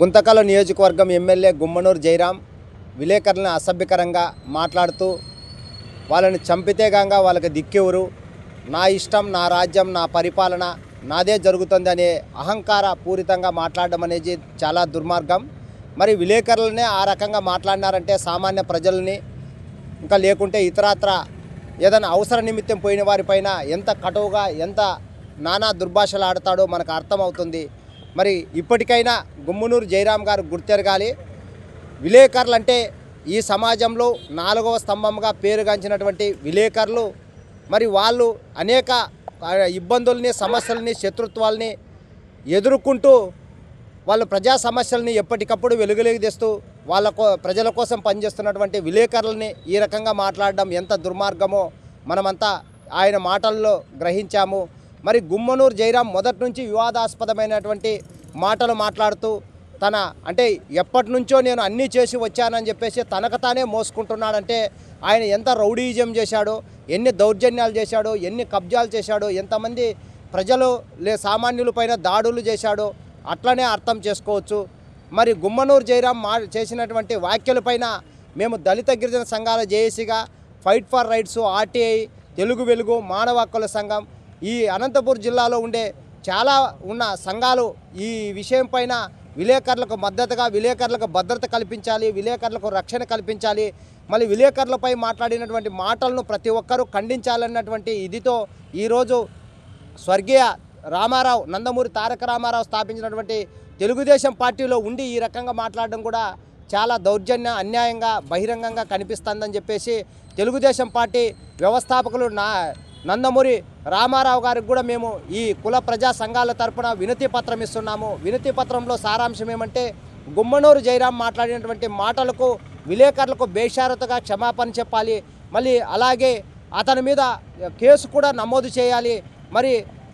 గుంతకల్ నియోజకవర్గం ఎమ్మెల్యే గుమ్మనూరు జయరాం విలేకరులను అసభ్యకరంగా మాట్లాడుతూ వాళ్ళని చంపితే గాంగా వాళ్ళకి దిక్కెవరు. నా ఇష్టం నా రాజ్యం నా పరిపాలన నాదే జరుగుతుంది అనే అహంకార పూరితంగా మాట్లాడడం అనేది చాలా దుర్మార్గం. మరి విలేకరులనే ఆ రకంగా మాట్లాడినారంటే సామాన్య ప్రజల్ని ఇంకా లేకుంటే ఇతరత్ర ఏదైనా అవసర నిమిత్తం పోయిన వారిపైన ఎంత కటువుగా ఎంత నానా దుర్భాషలు ఆడతాడో మనకు అర్థమవుతుంది. మరి ఇప్పటికైనా గుమ్మనూరు జయరాం గారు గుర్తెరగాలి. విలేకరులు అంటే ఈ సమాజంలో నాలుగవ స్తంభంగా పేరుగాంచినటువంటి విలేకరులు మరి వాళ్ళు అనేక ఇబ్బందుల్ని సమస్యల్ని శత్రుత్వాల్ని ఎదుర్కొంటూ వాళ్ళు ప్రజా సమస్యల్ని ఎప్పటికప్పుడు వెలుగులోకి తెస్తూ వాళ్ళ ప్రజల కోసం పనిచేస్తున్నటువంటి విలేకరులని ఈ రకంగా మాట్లాడడం ఎంత దుర్మార్గమో మనమంతా ఆయన మాటల్లో గ్రహించాము. మరి గుమ్మనూరు జయరాం మొదటి నుంచి వివాదాస్పదమైనటువంటి మాటలు మాట్లాడుతూ తన అంటే ఎప్పటి నుంచో నేను అన్నీ చేసి వచ్చానని చెప్పేసి తనకు తానే మోసుకుంటున్నాడంటే ఆయన ఎంత రౌడీజం చేశాడో ఎన్ని దౌర్జన్యాలు చేశాడో ఎన్ని కబ్జాలు చేశాడో ఎంతమంది ప్రజలు లే సామాన్యులపైన దాడులు చేశాడో అట్లనే అర్థం చేసుకోవచ్చు. మరి గుమ్మనూరు జయరాం మా చేసినటువంటి వ్యాఖ్యలపైన మేము దళిత గిరిజన సంఘాల జేఏసీగా fight for rights RTI Telugu Velugu మానవ హక్కుల సంఘం ఈ అనంతపూర్ జిల్లాలో ఉండే చాలా ఉన్న సంఘాలు ఈ విషయం పైన విలేకరులకు మద్దతుగా విలేకరులకు భద్రత కల్పించాలి విలేకరులకు రక్షణ కల్పించాలి. మళ్ళీ విలేకరులపై మాట్లాడినటువంటి మాటలను ప్రతి ఒక్కరూ ఖండించాలన్నటువంటి ఇదితో ఈరోజు స్వర్గీయ రామారావు నందమూరి తారక రామారావు స్థాపించినటువంటి తెలుగుదేశం పార్టీలో ఉండి ఈ రకంగా మాట్లాడడం కూడా చాలా దౌర్జన్య అన్యాయంగా బహిరంగంగా కనిపిస్తుందని చెప్పేసి తెలుగుదేశం పార్టీ వ్యవస్థాపకులు నా నందమూరి రామారావు గారికి కూడా మేము ఈ కుల ప్రజా సంఘాల తరపున వినతి పత్రం ఇస్తున్నాము. వినతి పత్రంలో సారాంశం ఏమంటే గుమ్మనూరు జయరాం మాట్లాడినటువంటి మాటలకు విలేకరులకు బేషారతగా క్షమాపణ చెప్పాలి. మళ్ళీ అలాగే అతని మీద కేసు కూడా నమోదు చేయాలి. మరి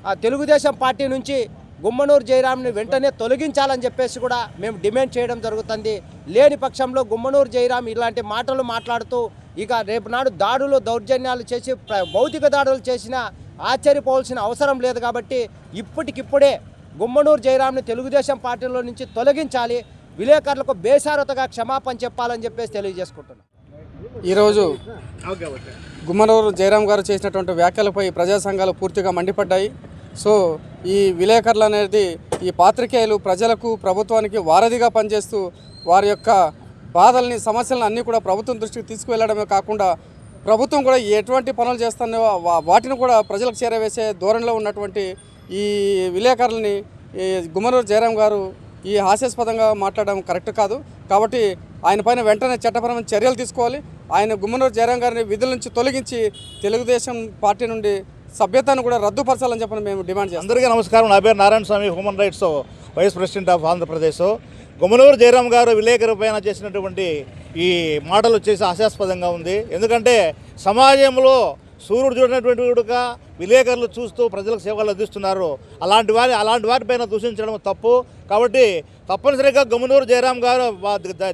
ఆ తెలుగుదేశం పార్టీ నుంచి గుమ్మనూరు జయరాంని వెంటనే తొలగించాలని చెప్పేసి కూడా మేము డిమాండ్ చేయడం జరుగుతుంది. లేని పక్షంలో గుమ్మనూరు జయరాం ఇలాంటి మాటలు మాట్లాడుతూ ఇక రేపు నాడు దాడులు దౌర్జన్యాలు చేసి భౌతిక దాడులు చేసినా ఆశ్చర్యపోవాల్సిన అవసరం లేదు కాబట్టి ఇప్పటికిప్పుడే గుమ్మనూరు జయరాంని తెలుగుదేశం పార్టీలో నుంచి తొలగించాలి. విలేకరులకు బేసారతగా క్షమాపణ చెప్పాలని చెప్పేసి తెలియజేసుకుంటున్నాం. ఈరోజు గుమ్మనూరు జయరాం గారు చేసినటువంటి వ్యాఖ్యలపై ప్రజా సంఘాలు పూర్తిగా మండిపడ్డాయి. సో ఈ విలేకరులు అనేది ఈ పాత్రికేయులు ప్రజలకు ప్రభుత్వానికి వారధిగా పనిచేస్తూ వారి యొక్క బాధల్ని సమస్యలను అన్నీ కూడా ప్రభుత్వం దృష్టికి తీసుకువెళ్ళడమే కాకుండా ప్రభుత్వం కూడా ఎటువంటి పనులు చేస్తానో వాటిని కూడా ప్రజలకు చేరవేసే ధోరణిలో ఉన్నటువంటి ఈ విలేకరులని గుమ్మనూరు జయరాం గారు ఈ హాస్యాస్పదంగా మాట్లాడడం కరెక్ట్ కాదు. కాబట్టి ఆయన పైన వెంటనే చట్టపరమైన చర్యలు తీసుకోవాలి. ఆయన గుమ్మనూరు జయరాం గారిని విధుల నుంచి తొలగించి తెలుగుదేశం పార్టీ నుండి సభ్యతను కూడా రద్దుపరచాలని చెప్పని మేము డిమాండ్ చేస్తాం. అందరికీ నమస్కారం. నా పేరు Narayana Swamy human rights vice president of Andhra Pradesh Gummanuru Jayaram garu విలేకరు పైన చేసినటువంటి ఈ మాటలు వచ్చేసి హాస్యాస్పదంగా ఉంది. ఎందుకంటే సమాజంలో సూర్యుడు చూడనటువంటి వాడుగా విలేకరులు చూస్తూ ప్రజలకు సేవలు అందిస్తున్నారు. అలాంటి వారి అలాంటి వారిపైన దూషించడం తప్పు. కాబట్టి తప్పనిసరిగా గమనూరు జయరాం గారు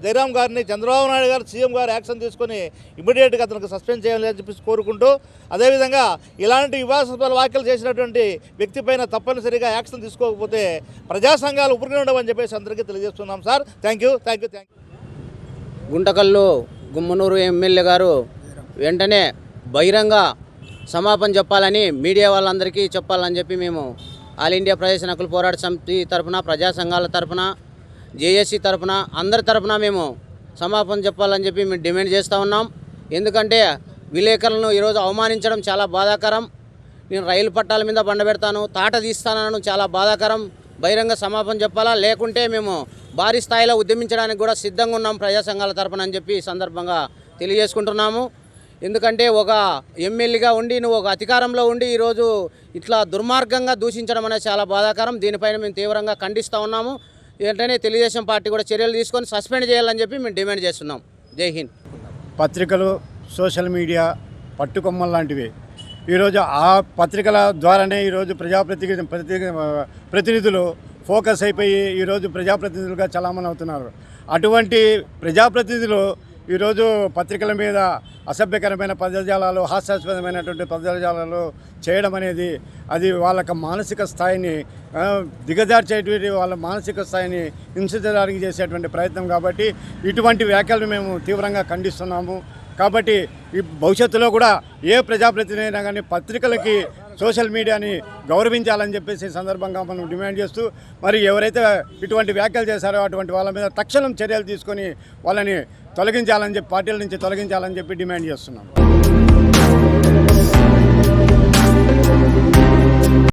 జయరాం గారిని చంద్రబాబు నాయుడు గారు సీఎం గారు యాక్షన్ తీసుకొని ఇమీడియట్గా అతనికి సస్పెండ్ చేయాలి అని చెప్పేసి కోరుకుంటూ అదేవిధంగా ఇలాంటి వివాదాస్పద వ్యాఖ్యలు చేసినటువంటి వ్యక్తి పైన తప్పనిసరిగా యాక్షన్ తీసుకోకపోతే ప్రజా సంఘాలు ఉపరిగా ఉండవని చెప్పేసి అందరికీ తెలియజేస్తున్నాం sir. Thank you thank you thank you Guntakal Gummanuru MLA garu వెంటనే బహిరంగ సమాపన చెప్పాలని మీడియా వాళ్ళందరికీ చెప్పాలని చెప్పి మేము ఆల్ ఇండియా ప్రదేశ నకుల పోరాట సమితి తరపున ప్రజా సంఘాల తరపున జేఏసీ తరఫున అందరి తరఫున మేము సమాపన చెప్పాలని చెప్పి మేము డిమాండ్ చేస్తూ ఉన్నాం. ఎందుకంటే విలేకరులను ఈరోజు అవమానించడం చాలా బాధాకరం. నేను రైలు పట్టాల మీద బండబెడతాను తాట తీస్తానను చాలా బాధాకరం. బహిరంగ సమాపం చెప్పాలా? లేకుంటే మేము భారీ స్థాయిలో ఉద్యమించడానికి కూడా సిద్ధంగా ఉన్నాం ప్రజా సంఘాల తరపున అని చెప్పి సందర్భంగా తెలియజేసుకుంటున్నాము. ఎందుకంటే ఒక ఎమ్మెల్యేగా ఉండి నువ్వు ఒక అధికారంలో ఉండి ఈరోజు ఇట్లా దుర్మార్గంగా దూషించడం అనేది చాలా బాధాకరం. దీనిపైన మేము తీవ్రంగా ఖండిస్తూ ఉన్నాము. వెంటనే తెలుగుదేశం పార్టీ కూడా చర్యలు తీసుకొని సస్పెండ్ చేయాలని చెప్పి మేము డిమాండ్ చేస్తున్నాం. జై హింద్. పత్రికలు సోషల్ మీడియా పట్టుకొమ్మలు లాంటివి. ఈరోజు ఆ పత్రికల ద్వారానే ఈరోజు ప్రజాప్రతినిధి ప్రతి ప్రతినిధులు ఫోకస్ అయిపోయి ఈరోజు ప్రజాప్రతినిధులుగా చలామణి అవుతున్నారు అటువంటి ప్రజాప్రతినిధులు ఈరోజు పత్రికల మీద అసభ్యకరమైన పదజాలాలు హాస్యాస్పదమైనటువంటి పదజాలాలు చేయడం అనేది అది వాళ్ళకి మానసిక స్థాయిని దిగజార్చేటువంటి వాళ్ళ మానసిక స్థాయిని హింసించడానికి చేసేటువంటి ప్రయత్నం కాబట్టి ఇటువంటి వ్యాఖ్యలు మేము తీవ్రంగా ఖండిస్తున్నాము. కాబట్టి ఈ భవిష్యత్తులో కూడా ఏ ప్రజాప్రతినిధి అయినా కానీ పత్రికలకి సోషల్ మీడియాని గౌరవించాలని చెప్పేసి సందర్భంగా మనం డిమాండ్ చేస్తూ మరి ఎవరైతే ఇటువంటి వ్యాఖ్యలు చేశారో అటువంటి వాళ్ళ మీద తక్షణం చర్యలు తీసుకొని వాళ్ళని తొలగించాలని చెప్పి పార్టీల నుంచి తొలగించాలని చెప్పి డిమాండ్ చేస్తున్నాం.